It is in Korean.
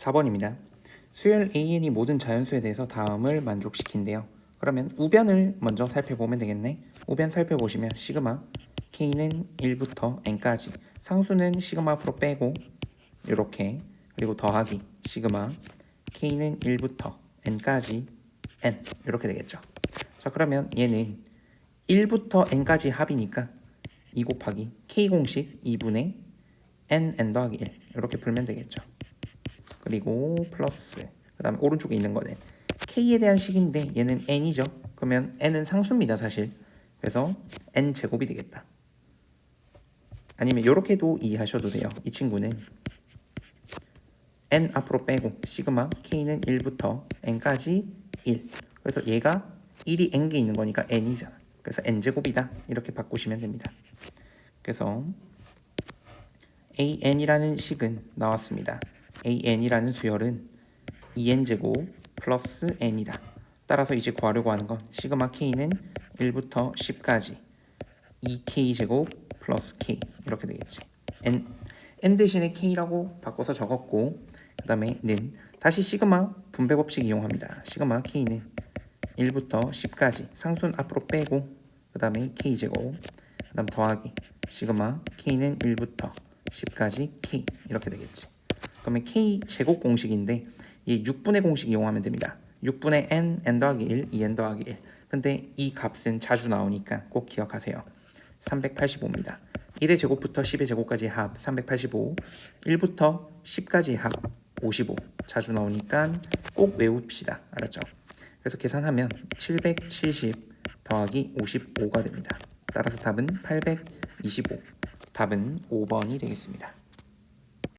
4번입니다. 수열 AN이 모든 자연수에 대해서 다음을 만족시킨대요. 그러면 우변을 먼저 살펴보면 되겠네. 우변 살펴보시면 시그마 K는 1부터 N까지 상수는 시그마 앞으로 빼고 이렇게 그리고 더하기 시그마 K는 1부터 N까지 N 이렇게 되겠죠. 자 그러면 얘는 1부터 N까지 합이니까 2 곱하기 K 공식 2분의 N N 더하기 1 이렇게 풀면 되겠죠. 그리고 플러스 그 다음에 오른쪽에 있는 거는 K에 대한 식인데 얘는 N이죠. 그러면 N은 상수입니다 사실. 그래서 N 제곱이 되겠다. 아니면 이렇게도 이해하셔도 돼요. 이 친구는 N 앞으로 빼고 시그마 K는 1부터 N까지 1. 그래서 얘가 1이 N개 있는 거니까 N이잖아. 그래서 N제곱이다. 이렇게 바꾸시면 됩니다. 그래서 AN이라는 식은 나왔습니다. AN이라는 수열은 2N제곱 플러스 N이다. 따라서 이제 구하려고 하는 건 시그마 K는 1부터 10까지 2K제곱 플러스 K 이렇게 되겠지. N, N 대신에 K라고 바꿔서 적었고 그 다음에 는 다시 시그마 분배 법칙 이용합니다. 시그마 K는 1부터 10까지 상수는 앞으로 빼고 그 다음에 K제곱 그 다음 더하기 시그마 K는 1부터 10까지 K 이렇게 되겠지. 그러면 K 제곱 공식인데 이 6분의 공식 이용하면 됩니다. 6분의 N, N 더하기 1, 2N 더하기 1. 근데 이 값은 자주 나오니까 꼭 기억하세요. 385입니다. 1의 제곱부터 10의 제곱까지 합 385, 1부터 10까지 합 55. 자주 나오니까 꼭 외웁시다. 알았죠? 그래서 계산하면 770 더하기 55가 됩니다. 따라서 답은 825. 답은 5번이 되겠습니다.